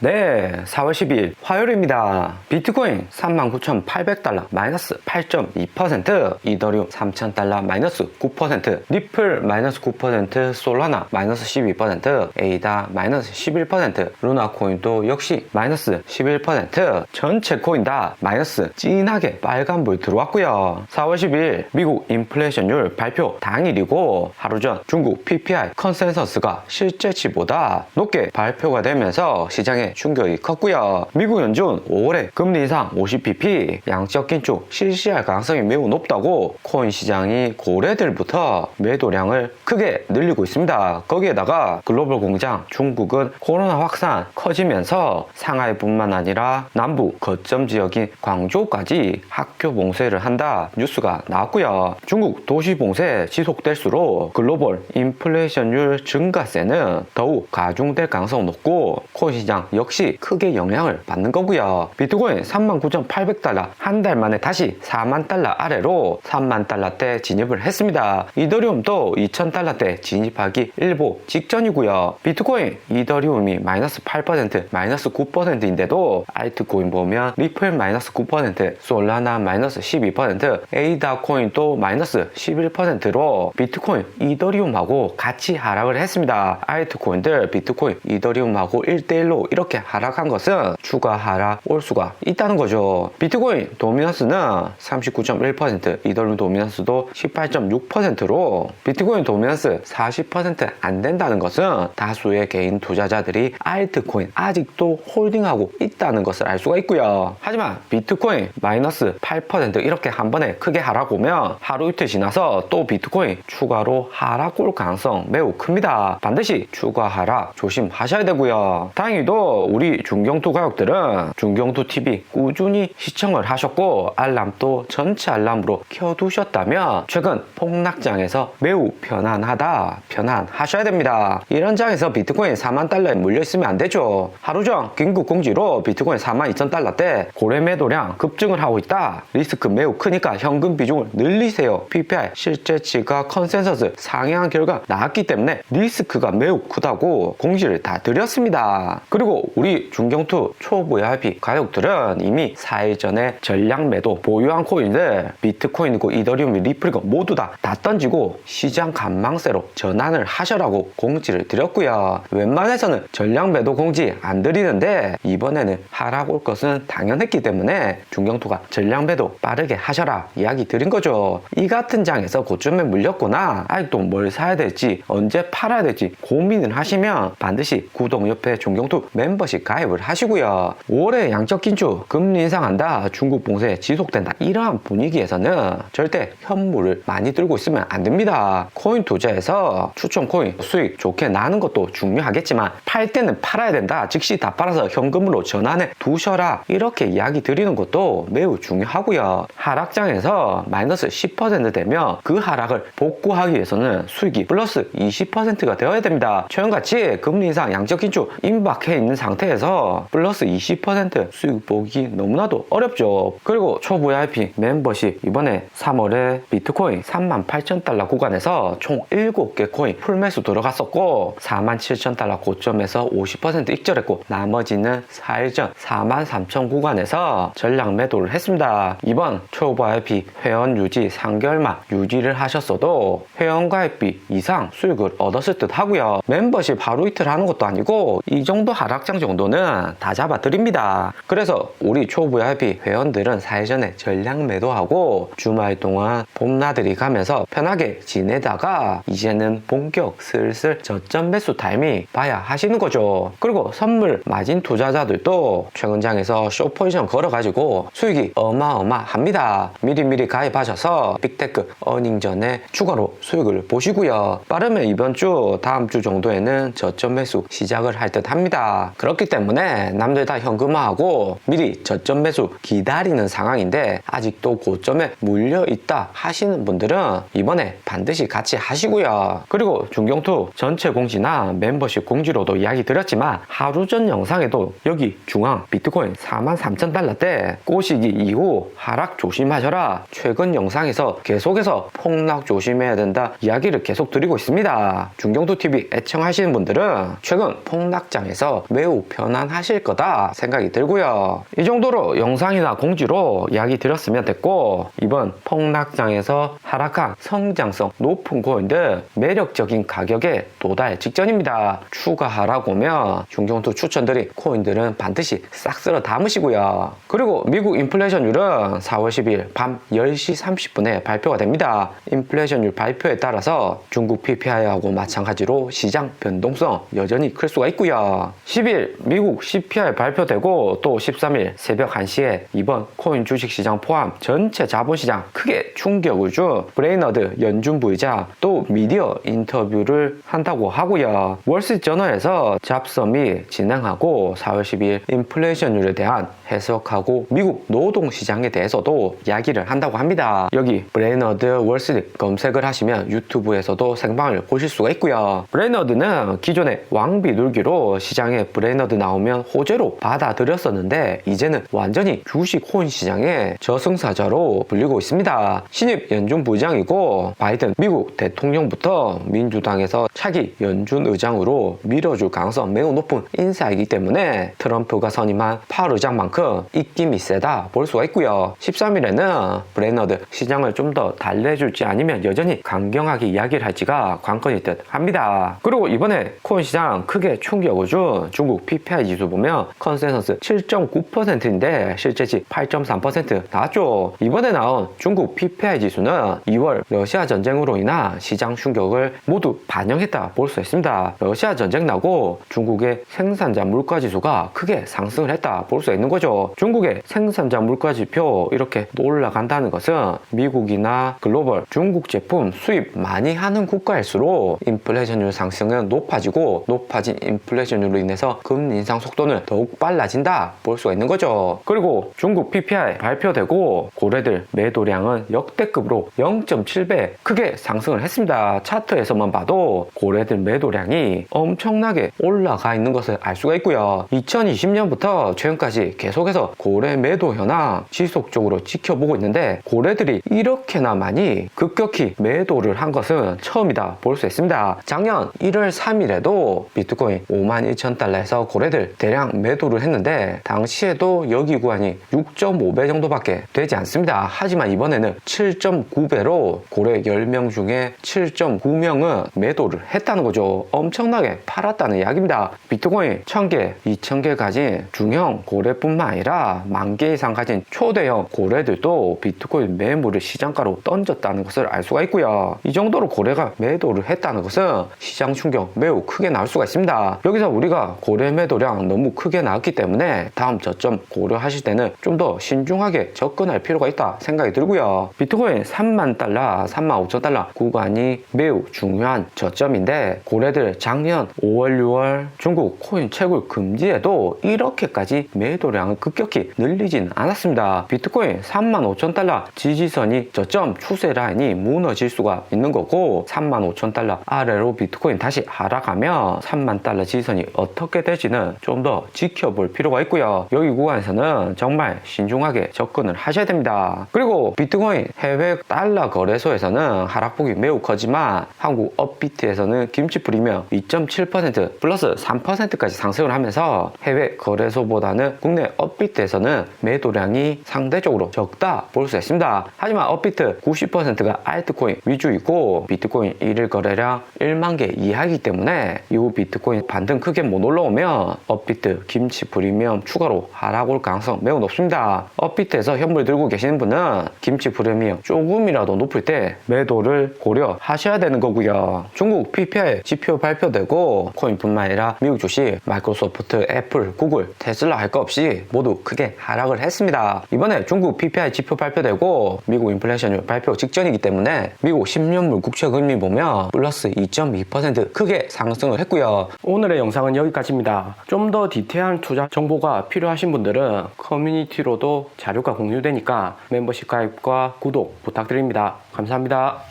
네, 4월 10일 화요일입니다. 비트코인 39,800달러 마이너스 8.2%, 이더리움 3,000달러 마이너스 9%, 리플 마이너스 9%, 솔라나 마이너스 12%, 에이다 마이너스 11%, 루나 코인도 역시 마이너스 11%, 전체 코인 다 마이너스 진하게 빨간불 들어왔고요. 4월 10일 미국 인플레이션율 발표 당일이고 하루 전 중국 PPI 컨센서스가 실제치보다 높게 발표가 되면서 시장에 충격이 컸고요. 미국 연준 5월에 금리 인상 50bp 양적 긴축 실시할 가능성이 매우 높다고 코인 시장이 고래들부터 매도량을 크게 늘리고 있습니다. 거기에다가 글로벌 공장 중국은 코로나 확산 커지면서 상하이뿐만 아니라 남부 거점 지역인 광저우까지 학교 봉쇄를 한다 뉴스가 나왔고요. 중국 도시 봉쇄 지속될수록 글로벌 인플레이션율 증가세는 더욱 가중될 가능성 높고 코인 시장 역시 크게 영향을 받는 거고요. 비트코인 39,800달러 한 달 만에 다시 4만 달러 아래로 3만 달러대 진입을 했습니다. 이더리움도 2,000달러대 진입하기 일보 직전이고요. 비트코인, 이더리움이 마이너스 8% 마이너스 9%인데도 알트코인 보면 리플 마이너스 9% 솔라나 마이너스 12% 에이다 코인도 마이너스 11%로 비트코인, 이더리움하고 같이 하락을 했습니다. 알트코인들 비트코인, 이더리움하고 1대1로 이렇게 하락한 것은 추가 하락 올 수가 있다는 거죠. 비트코인 도미넌스는 39.1%, 이더리움 도미넌스도 18.6%로 비트코인 도미넌스 40%안 된다는 것은 다수의 개인 투자자들이 알트코인 아직도 홀딩하고 있다는 것을 알 수가 있고요. 하지만 비트코인 마이너스 8% 이렇게 한 번에 크게 하락 오면 하루 이틀 지나서 또 비트코인 추가로 하락 올 가능성 매우 큽니다. 반드시 추가 하락 조심하셔야 되고요. 다행히도 우리 중경투 가족들은 중경투 TV 꾸준히 시청을 하셨고 알람도 전체 알람으로 켜두셨다면 최근 폭락장에서 매우 편안하다 편안하셔야 됩니다. 이런 장에서 비트코인 4만 달러에 물려 있으면 안 되죠. 하루 전 긴급 공지로 비트코인 4만 2천 달러 대 고래 매도량 급증을 하고 있다. 리스크 매우 크니까 현금 비중을 늘리세요. PPI 실제치가 컨센서스 상향 결과 나왔기 때문에 리스크가 매우 크다고 공지를 다 드렸습니다. 그리고 우리 중경투 초보 VIP 가족들은 이미 4일 전에 전량 매도 보유한 코인들 비트코인이고 이더리움 리플이고 모두 다 다 던지고 시장 간망세로 전환을 하셔라고 공지를 드렸고요. 웬만해서는 전량 매도 공지 안 드리는데 이번에는 하락 올 것은 당연했기 때문에 중경투가 전량 매도 빠르게 하셔라 이야기 드린 거죠. 이 같은 장에서 고점에 물렸거나 아직도 뭘 사야 될지 언제 팔아야 될지 고민을 하시면 반드시 구독 옆에 중경투 멤버 십 가입을 하시고요. 5월에 양적 긴축 금리 인상한다 중국 봉쇄 지속된다 이러한 분위기에서는 절대 현물을 많이 들고 있으면 안 됩니다. 코인 투자에서 추천 코인 수익 좋게 나는 것도 중요하겠지만 팔 때는 팔아야 된다. 즉시 다 팔아서 현금으로 전환해 두셔라. 이렇게 이야기 드리는 것도 매우 중요하고요. 하락장에서 마이너스 10% 되면 그 하락을 복구하기 위해서는 수익이 플러스 20%가 되어야 됩니다. 최근같이 금리 인상 양적 긴축 임박해 있는 상태에서 플러스 20% 수익 보기 너무나도 어렵죠. 그리고 초보 VIP 멤버십 이번에 3월에 비트코인 38,000달러 구간에서 총 7개 코인 풀매수 들어갔었고 47,000달러 고점에서 50% 익절했고 나머지는 4일 전 43,000 구간에서 전량 매도를 했습니다. 이번 초보 VIP 회원 유지 3개월만 유지를 하셨어도 회원 가입비 이상 수익을 얻었을 듯 하고요. 멤버십 하루 이틀 하는 것도 아니고 이 정도 하락장 정도는 다 잡아 드립니다. 그래서 우리 초보 VIP 회원들은 4일 전에 전량 매도하고 주말 동안 봄나들이 가면서 편하게 지내다가 이제는 본격 슬슬 저점 매수 타이밍 봐야 하시는 거죠. 그리고 선물 마진 투자자들도 최근 장에서 쇼포지션 걸어가지고 수익이 어마어마합니다. 미리미리 가입하셔서 빅테크 어닝 전에 추가로 수익을 보시고요. 빠르면 이번 주 다음 주 정도에는 저점 매수 시작을 할 듯 합니다. 그렇기 때문에 남들 다 현금화하고 미리 저점 매수 기다리는 상황인데 아직도 고점에 물려 있다 하시는 분들은 이번에 반드시 같이 하시고요. 그리고 중경투 전체 공지나 멤버십 공지로도 이야기 드렸지만 하루 전 영상에도 여기 중앙 비트코인 43,000달러대 꼬시기 이후 하락 조심하셔라. 최근 영상에서 계속해서 폭락 조심해야 된다 이야기를 계속 드리고 있습니다. 중경투 TV 애청하시는 분들은 최근 폭락장에서 매우 편안하실 거다 생각이 들고요. 이 정도로 영상이나 공지로 이야기 드렸으면 됐고 이번 폭락장에서 하락한 성장성 높은 코인들 매력적인 가격에 도달 직전입니다. 추가 하락 오면 중경투 추천드린 코인들은 반드시 싹 쓸어 담으시고요. 그리고 미국 인플레이션율은 4월 10일 밤 10시 30분에 발표가 됩니다. 인플레이션율 발표에 따라서 중국 PPI하고 마찬가지로 시장 변동성 여전히 클 수가 있고요. 10일 미국 CPI 발표되고 또 13일 새벽 1시에 이번 코인 주식시장 포함 전체 자본시장 크게 충격을 준 브레이너드 연준 부의장 또 미디어 인터뷰를 한다고 하고요. 월스트저널에서 잡섬이 진행하고 4월 12일 인플레이션율에 대한 해석하고 미국 노동 시장에 대해서도 이야기를 한다고 합니다. 여기 브레이너드 월스트리트 검색을 하시면 유튜브에서도 생방을 보실 수가 있고요. 브레이너드는 기존에 왕비둘기로 시장에 브레이너드 나오면 호재로 받아들였었는데 이제는 완전히 주식 코인 시장의 저승사자로 불리고 있습니다. 신입 연준 부장이고 바이든 미국 대통령부터 민주당에서 차기 연준 의장으로 밀어줄 가능성 매우 높은 인사이기 때문에 트럼프가 선임한 파월 의장만큼 입김이 세다 볼 수가 있고요. 13일에는 브레너드 시장을 좀 더 달래줄지 아니면 여전히 강경하게 이야기를 할지가 관건일 듯 합니다. 그리고 이번에 코인 시장 크게 충격을 준 중국 PPI 지수 보면 컨센서스 7.9%인데 실제치 8.3% 나왔죠. 이번에 나온 중국 PPI 지수는 2월 러시아 전쟁으로 인한 시장 충격을 모두 반영했다 볼 수 있습니다. 러시아 전쟁 나고 중국의 생산자 물가 지수가 크게 상승을 했다 볼 수 있는 거죠. 중국의 생산자 물가 지표 이렇게 올라간다는 것은 미국이나 글로벌 중국 제품 수입 많이 하는 국가일수록 인플레이션율 상승은 높아지고 높아진 인플레이션율로 인해서 금리 인상 속도는 더욱 빨라진다 볼 수가 있는 거죠. 그리고 중국 PPI 발표되고 고래들 매도량은 역대급으로 0.7배 크게 상승을 했습니다. 차트에서만 봐도 고래들 매도량이 엄청나게 올라가 있는 것을 알 수가 있고요. 2020년부터 최근까지 계속 해서 고래 매도 현황 지속적으로 지켜보고 있는데 고래들이 이렇게나 많이 급격히 매도를 한 것은 처음이다 볼 수 있습니다. 작년 1월 3일에도 비트코인 5만 1천 달러에서 고래들 대량 매도를 했는데 당시에도 여기 구간이 6.5배 정도밖에 되지 않습니다. 하지만 이번에는 7.9배로 고래 10명 중에 7.9명은 매도를 했다는 거죠. 엄청나게 팔았다는 이야기입니다. 비트코인 1000개, 2000개 가진 중형 고래뿐만 아니라 만 개 이상 가진 초대형 고래들도 비트코인 매물을 시장가로 던졌다는 것을 알 수가 있고요. 이 정도로 고래가 매도를 했다는 것은 시장 충격 매우 크게 나올 수가 있습니다. 여기서 우리가 고래 매도량 너무 크게 나왔기 때문에 다음 저점 고려하실 때는 좀 더 신중하게 접근할 필요가 있다 생각이 들고요. 비트코인 3만 달러, 3만 5천 달러 구간이 매우 중요한 저점인데 고래들 작년 5월, 6월 중국 코인 채굴 금지에도 이렇게까지 매도량 을 급격히 늘리진 않았습니다. 비트코인 3만 5천 달러 지지선이 저점 추세 라인이 무너질 수가 있는 거고 3만 5천 달러 아래로 비트코인 다시 하락하면 3만 달러 지지선이 어떻게 될지는 좀 더 지켜볼 필요가 있고요. 여기 구간에서는 정말 신중하게 접근을 하셔야 됩니다. 그리고 비트코인 해외 달러 거래소에서는 하락폭이 매우 커지만 한국 업비트에서는 김치 프리미엄 2.7% 플러스 3%까지 상승을 하면서 해외 거래소보다는 국내 업 비트에서는 매도량이 상대적으로 적다 볼 수 있습니다. 하지만 업비트 90%가 알트코인 위주이고 비트코인 1일 거래량 1만 개 이하이기 때문에 이후 비트코인 반등 크게 못 올라오면 업비트 김치 프리미엄 추가로 하락 올 가능성 매우 높습니다. 업비트에서 현물 들고 계시는 분은 김치 프리미엄 조금이라도 높을 때 매도를 고려하셔야 되는 거고요. 중국 PPI 지표 발표되고 코인뿐만 아니라 미국 주식 마이크로소프트, 애플, 구글, 테슬라 할 거 없이 모두 크게 하락을 했습니다. 이번에 중국 PPI 지표 발표되고 미국 인플레이션율 발표 직전이기 때문에 미국 10년물 국채 금리 보면 플러스 2.2% 크게 상승을 했고요. 오늘의 영상은 여기까지입니다. 좀 더 디테일한 투자 정보가 필요하신 분들은 커뮤니티로도 자료가 공유되니까 멤버십 가입과 구독 부탁드립니다. 감사합니다.